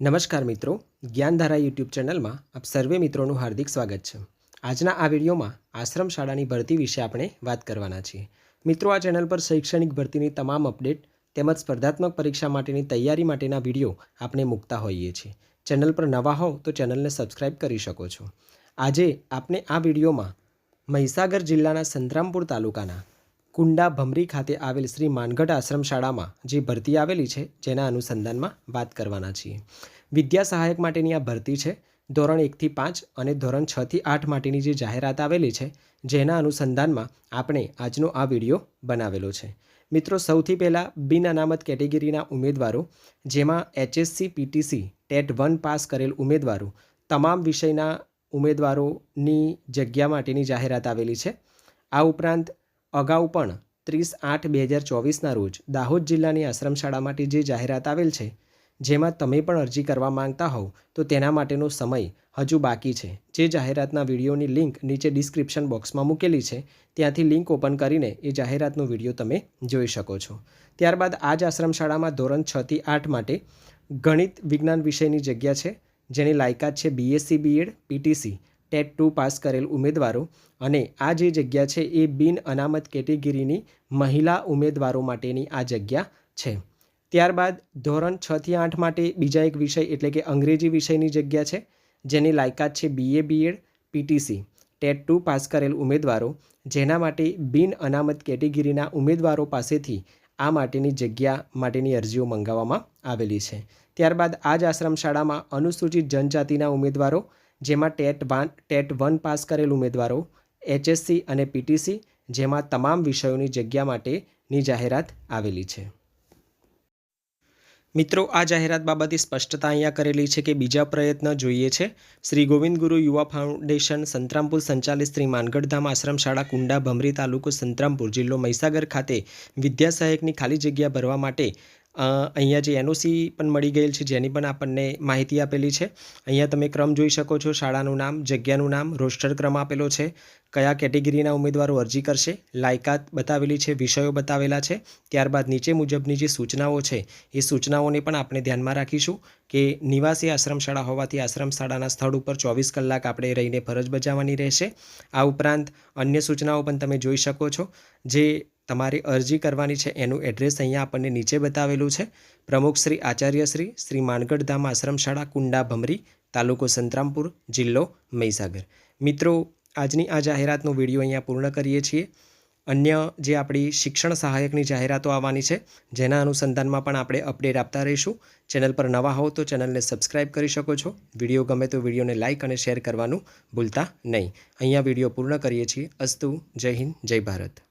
નમસ્કાર મિત્રો, જ્ઞાનધારા યુટ્યુબ ચેનલમાં આપ સર્વે મિત્રોનું હાર્દિક સ્વાગત છે. આજના આ વિડીયોમાં આશ્રમ શાળાની ભરતી વિશે આપણે વાત કરવાના છીએ. મિત્રો, આ ચેનલ પર શૈક્ષણિક ભરતીની તમામ અપડેટ તેમજ સ્પર્ધાત્મક પરીક્ષા માટેની તૈયારી માટેના વીડિયો આપણે મૂકતા હોઈએ છીએ. ચેનલ પર નવા હોવ તો ચેનલને સબસ્ક્રાઇબ કરી શકો છો. આજે આપણે આ વિડીયોમાં મહીસાગર જિલ્લાના સંતરામપુર તાલુકાના કુંડા ભમરી ખાતે આવેલ શ્રી માનગઢ આશ્રમ શાળામાં જે ભરતી આવેલી છે, જેના અનુસંધાનમાં વાત કરવાના છીએ. વિદ્યા સહાયક માટેની આ ભરતી છે, ધોરણ એકથી પાંચ અને ધોરણ છથી આઠ માટેની જે જાહેરાત આવેલી છે, જેના અનુસંધાનમાં આપણે આજનો આ વીડિયો બનાવેલો છે. મિત્રો, સૌથી પહેલાં બિન અનામત કેટેગરીના ઉમેદવારો, જેમાં HSC, PTC, TET one pass કરેલ ઉમેદવારો, તમામ વિષયના ઉમેદવારોની જગ્યા માટેની જાહેરાત આવેલી છે. આ ઉપરાંત અગાઉ પણ ત્રીસ આઠ બે હજાર ચોવીસના રોજ દાહોદ જિલ્લાની આશ્રમ શાળા માટે જે જાહેરાત આવેલ છે, જેમાં તમે પણ અરજી કરવા માંગતા હોવ, તો તેના માટેનો સમય હજુ બાકી છે. જે જાહેરાતના વિડીયોની લિંક નીચે ડિસ્ક્રિપ્શન બોક્સમાં મૂકેલી છે, ત્યાંથી લિંક ઓપન કરીને એ જાહેરાતનો વીડિયો તમે જોઈ શકો છો. ત્યારબાદ આ જ આશ્રમશાળામાં ધોરણ છથી આઠ માટે ગણિત વિજ્ઞાન વિષયની જગ્યા છે, જેની લાયકાત છે BSc BEd PTC TET two pass કરેલ ઉમેદવારો અને આ જે જગ્યા છે એ બિન અનામત કેટેગરીની મહિલા ઉમેદવારો માટેની આ જગ્યા છે. ત્યારબાદ ધોરણ છથી આઠ માટે બીજા એક વિષય એટલે કે અંગ્રેજી વિષયની જગ્યા છે, જેની લાયકાત છે BA BEd PTC TET two pass કરેલ ઉમેદવારો જેના માટે બિન અનામત કેટેગરીના ઉમેદવારો પાસેથી આ માટેની જગ્યા માટેની અરજીઓ મંગાવવામાં આવેલી છે. ત્યારબાદ આ જ આશ્રમ શાળામાં અનુસૂચિત જનજાતિના ઉમેદવારો જેમાં TET one TET one pass કરેલ ઉમેદવારો, એચએસસી અને પીટીસી જેમાં તમામ વિષયોની જગ્યા માટેની જાહેરાત આવેલી છે. મિત્રો, આ જાહેરાત બાબતે સ્પષ્ટતા અહીંયા કરેલી છે કે બીજા પ્રયત્ન જોઈએ છે. શ્રી ગોવિંદ ગુરુ યુવા ફાઉન્ડેશન સંતરામપુર સંચાલિત શ્રી માનગઢધામ આશ્રમ શાળા કુંડા ભમરી તાલુકો સંતરામપુર જિલ્લો મહીસાગર ખાતે વિદ્યા સહાયકની ખાલી જગ્યા ભરવા માટે અહીંયા જે એનઓસી પણ મળી ગયેલ છે, જેની પણ આપણને માહિતી આપેલી છે, અહીંયા તમે ક્રમ જોઈ શકો છો, શાળાનું નામ, જગ્યાનું નામ, રોસ્ટર ક્રમ આપેલો છે, કયા કેટેગરીના ઉમેદવારો અરજી કરશે, લાયકાત બતાવેલી છે, વિષયો બતાવેલા છે, ત્યારબાદ નીચે મુજબની જે સૂચનાઓ છે, એ સૂચનાઓને પણ આપણે ધ્યાનમાં રાખીશું કે નિવાસી આશ્રમ શાળા હોવાથી આશ્રમ શાળાના સ્થળ ઉપર ચોવીસ કલાક આપણે રહીને ફરજ બજાવવાની રહેશે. આ ઉપરાંત અન્ય સૂચનાઓ પણ તમે જોઈ શકો છો, જે તમારે અરજી કરવાની છે, એનું એડ્રેસ અહીંયા આપણને નીચે બતાવેલું છે. પ્રમુખ શ્રી આચાર્ય શ્રી શ્રી માનગઢધામ આશ્રમશાળા કુંડા ભમરી, તાલુકો સંતરામપુર, જિલ્લો મહીસાગર. મિત્રો, આજની આ જાહેરાતનો વીડિયો અહીંયા પૂર્ણ કરીએ છીએ. અન્ય જે આપણી શિક્ષણ સહાયકની જાહેરાતો આવવાની છે, જેના અનુસંધાનમાં પણ આપણે અપડેટ આપતા રહીશું. ચેનલ પર નવા હોવ તો ચેનલને સબસ્ક્રાઇબ કરી શકો છો. વીડિયો ગમે તો વિડીયોને લાઇક અને શેર કરવાનું ભૂલતા નહીં. અહીંયા વીડિયો પૂર્ણ કરીએ છીએ. અસ્તુ, જય હિન્દ, જય ભારત.